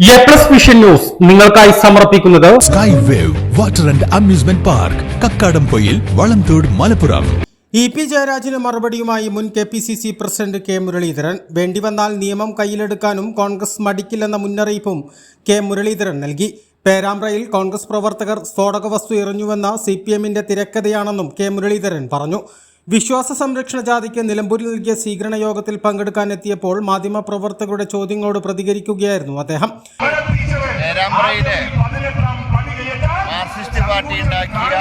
A plus vision news നിങ്ങൾക്കായി സമർപ്പിക്കുന്നത് Sky Wave water and amusement park Kakkadampoyil Valamthode Malappuram. E P ജയരാജന് മറുപടിയുമായി മുൻ K P C C president K Muraleedharan. വേണ്ടിവന്നാൽ നിയമം കയ്യിലെടുക്കാനും കോൺഗ്രസ് മടിക്കില്ലെന്ന മുന്നറിയിപ്പും K Muraleedharan നൽകി. പേരാമ്പ്രയിൽ കോൺഗ്രസ് പ്രവർത്തകർ സ്ഫോടക വസ്തു എറിഞ്ഞുവെന്ന സി പി എമ്മിന്റെ തിരക്കഥയാണെന്നും കെ മുരളീധരൻ പറഞ്ഞു. വിശ്വാസ സംരക്ഷണ ജാതിക്ക് നിലമ്പൂരിൽ നൽകിയ സ്വീകരണ യോഗത്തിൽ പങ്കെടുക്കാനെത്തിയപ്പോൾ മാധ്യമപ്രവർത്തകരുടെ ചോദ്യങ്ങളോട് പ്രതികരിക്കുകയായിരുന്നു അദ്ദേഹം. മാർക്സിസ്റ്റ് പാർട്ടി ഉണ്ടാക്കിയ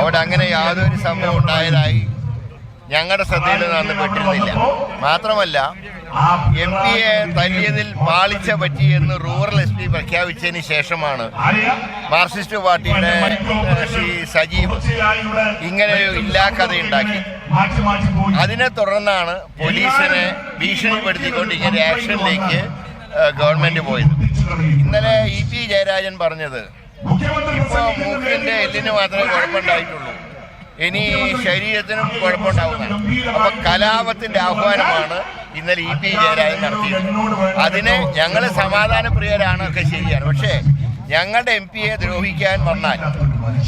അവിടെ അങ്ങനെ യാതൊരു സംഭവം ഉണ്ടായതായി ഞങ്ങളുടെ ശ്രദ്ധയിൽ നിന്ന് പെട്ടിരുന്നില്ല. മാത്രമല്ല എം പിയെ തല്ലിയതിൽ പാളിച്ച പറ്റി എന്ന് റൂറൽ എസ് പി പ്രഖ്യാപിച്ചതിന് ശേഷമാണ് മാർക്സിസ്റ്റ് പാർട്ടിയുടെ ശ്രീ സജീവ് ഇങ്ങനെ ഒരു ഇല്ലാക്കഥയുണ്ടാക്കി അതിനെ തുടർന്നാണ് പോലീസിനെ ഭീഷണിപ്പെടുത്തിക്കൊണ്ട് ഇങ്ങനെ ആക്ഷനിലേക്ക് ഗവൺമെന്റ് പോയത്. ഇന്നലെ ഇ പി ജയരാജൻ പറഞ്ഞത് ഇപ്പൊ മൂക്കിന്റെ എല്ലിന് മാത്രമേ കുഴപ്പമുണ്ടായിട്ടുള്ളൂ. ഇനി ശരീരത്തിനും കുഴപ്പമുണ്ടാവുന്നതാണ് അപ്പൊ കലാപത്തിന്റെ ആഹ്വാനമാണ് ഇന്നലെ ഇ പി ജയരാജൻ നടത്തിയത് അതിനെ ഞങ്ങൾ സമാധാനപ്രിയരാണ് ഒക്കെ ശരിയാണ്. പക്ഷേ ഞങ്ങളുടെ എം പിയെ ദ്രോഹിക്കാൻ വന്നാൽ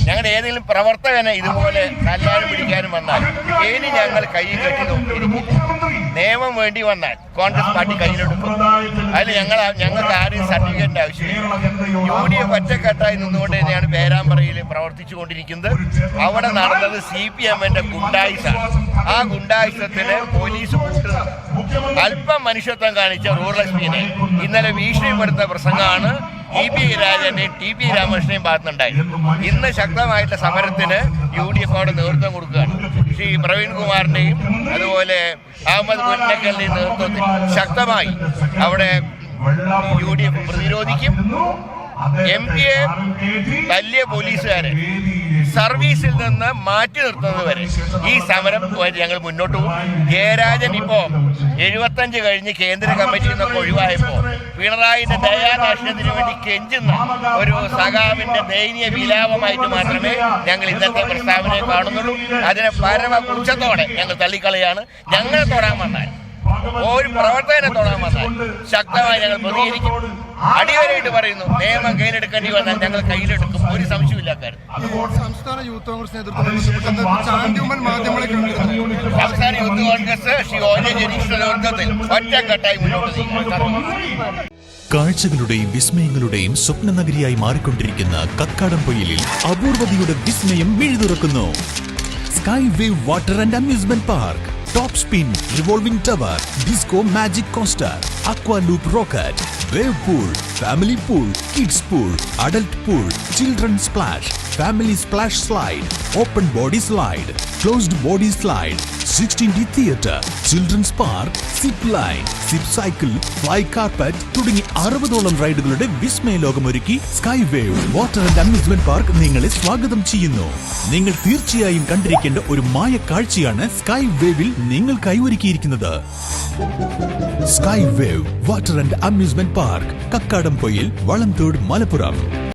ഞങ്ങളുടെ ഏതെങ്കിലും പ്രവർത്തകനെ ഇതുപോലെ കല്യാണം പിടിക്കാനും വന്നാൽ ഇനി ഞങ്ങൾ കൈ കെട്ടി നോക്കിയിരിക്കും. നിയമം വേണ്ടി വന്നാൽ കോൺഗ്രസ് പാർട്ടി കയ്യിലെടുക്കും അതിൽ ഞങ്ങൾ ഞങ്ങൾക്ക് ആരും സർട്ടിഫിക്കറ്റിന്റെ ആവശ്യമില്ല. യു ഡി എഫ് ഒറ്റക്കെട്ടായി നിന്നുകൊണ്ട് തന്നെയാണ് പേരാമ്പ്രയിൽ പ്രവർത്തിച്ചു കൊണ്ടിരിക്കുന്നത് അവിടെ നടന്നത് സി പി എമ്മിന്റെ ഗുണ്ടായിസാണ്. ആ ഗുണ്ടായിസത്തിന് പോലീസ് കൂട്ടുന്നത് അല്പം മനുഷ്യത്വം കാണിച്ച റൂറലക്ഷ്മിനെ ഇന്നലെ ഭീഷണി ഇന്നലെ ഭീഷണിപ്പെടുത്ത പ്രസംഗമാണ് ഇ പി രാജന്റെയും ടി പി രാമകൃഷ്ണയും ഭാഗത്തുനിന്നുണ്ടായി ഇന്ന് ശക്തമായിട്ട് സമരത്തിന് യു ഡി എഫോട് നേതൃത്വം കൊടുക്കുകയാണ്. ശ്രീ പ്രവീൺ കുമാറിന്റെയും അതുപോലെ അഹമ്മദ് മുന്നക്കലിന്റെയും നേതൃത്വത്തിൽ ശക്തമായി അവിടെ യു ഡി എഫ് പ്രതിരോധിക്കും എം പിയെ തല്ലിയ പോലീസുകാരെ സർവീസിൽ നിന്ന് മാറ്റി നിർത്തുന്നത് വരെ ഈ സമരം ഞങ്ങൾ മുന്നോട്ട് പോകും. ജയരാജൻ ഇപ്പോ എഴുപത്തഞ്ച് കഴിഞ്ഞ് കേന്ദ്ര കമ്മിറ്റിയിൽ നിന്നൊക്കെ ഒഴിവായപ്പോ പിണറായിന്റെ ദയാദാക്ഷ്യത്തിന് വേണ്ടി കെഞ്ചുന്ന ഒരു സഖാവിന്റെ ദയനീയ വിലാപമായിട്ട് മാത്രമേ ഞങ്ങൾ ഇന്നത്തെ പ്രസ്താവനയെ കാണുന്നുള്ളൂ. അതിനെ പരമ പുച്ഛത്തോടെ ഞങ്ങൾ തള്ളിക്കളയാണ്. ഞങ്ങൾ തൊടാൻ വന്നാൽ ഒരു പ്രവർത്തകനെ തൊടാൻ വന്നാൽ ശക്തമായി ഞങ്ങൾ പ്രതികരിക്കും. അടിവരയിട്ട് പറയുന്നു നിയമം കയ്യിലെടുക്കേണ്ടി വന്നാൽ ഞങ്ങൾ കയ്യിലെടുക്കും. ഒരു സംശയമില്ല കാര്യം സംസ്ഥാന യൂത്ത് കോൺഗ്രസ് സംസ്ഥാന യൂത്ത് ശ്രീ ഒ ജെ ജനീഷിന്റെ നേതൃത്വത്തിൽ ഒറ്റക്കെട്ടായി മുന്നോട്ട് നീങ്ങും. കാഴ്ചകളുടെയും വിസ്മയങ്ങളുടെയും സ്വപ്ന നഗരിയായി മാറിക്കൊണ്ടിരിക്കുന്ന കക്കാടം പൊയിലിൽ അപൂർവതയുടെ വിസ്മയം മിഴുതുറക്കുന്നു Sky Wave water and amusement park. Top spin revolving tower disco magic coaster aqua loop rocket wave pool family pool kids pool adult pool children splash splash slide open body slide closed body slide sixteen D theatre children's park zip line zip cycle fly carpet തുടങ്ങി അറുപതോളം റൈഡുകളുടെ വിസ്മയ ലോകമൊരുക്കി Sky Wave water and amusement park നിങ്ങളെ സ്വാഗതം ചെയ്യുന്നു. നിങ്ങൾ തീർച്ചയായും കണ്ടിരിക്കേണ്ട ഒരു മായ കാഴ്ചയാണ് സ്കൈ വേവിൽ നിങ്ങൾക്കായി ഒരുക്കിയിരിക്കുന്നത് Sky Wave water and amusement park Kakkadampoyil Valamthode Malappuram.